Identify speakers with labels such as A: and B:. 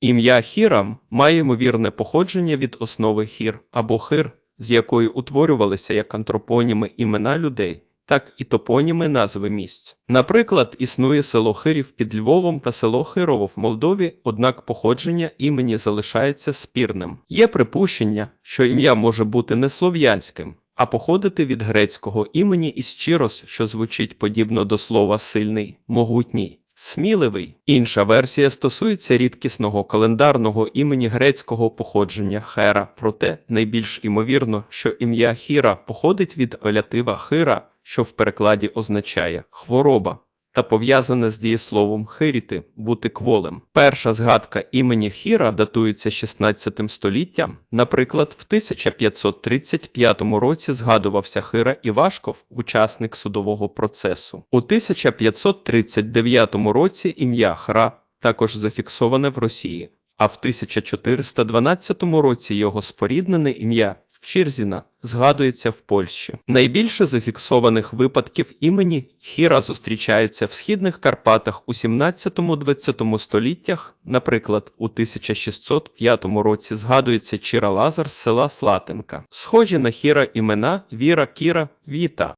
A: Ім'я Хірам має ймовірне походження від основи хір або хир, з якої утворювалися як антропоніми імена людей, так і топоніми назви місць. Наприклад, існує село Хирів під Львовом та село Хирово в Молдові, однак походження імені залишається спірним. Є припущення, що ім'я може бути не слов'янським, а походити від грецького імені Ісчірос, що звучить подібно до слова сильний, могутній. Сміливий. Інша версія стосується рідкісного календарного імені грецького походження Хера, проте найбільш імовірно, що ім'я Хіра походить від алятива хира, що в перекладі означає хвороба, та пов'язане з дієсловом хиріти бути кволем. Перша згадка імені Хіра датується 16 століттям. Наприклад, в 1535 році згадувався Хира Івашков, учасник судового процесу. У 1539 році ім'я Хра також зафіксоване в Росії, а в 1412 році його споріднене ім'я Чірзіна згадується в Польщі. Найбільше зафіксованих випадків імені Хіра зустрічається в східних Карпатах у 17-20 століттях. Наприклад, у 1605 році згадується Чіра Лазар з села Слатенка. Схожі на Хіра імена Віра Кіра Віта.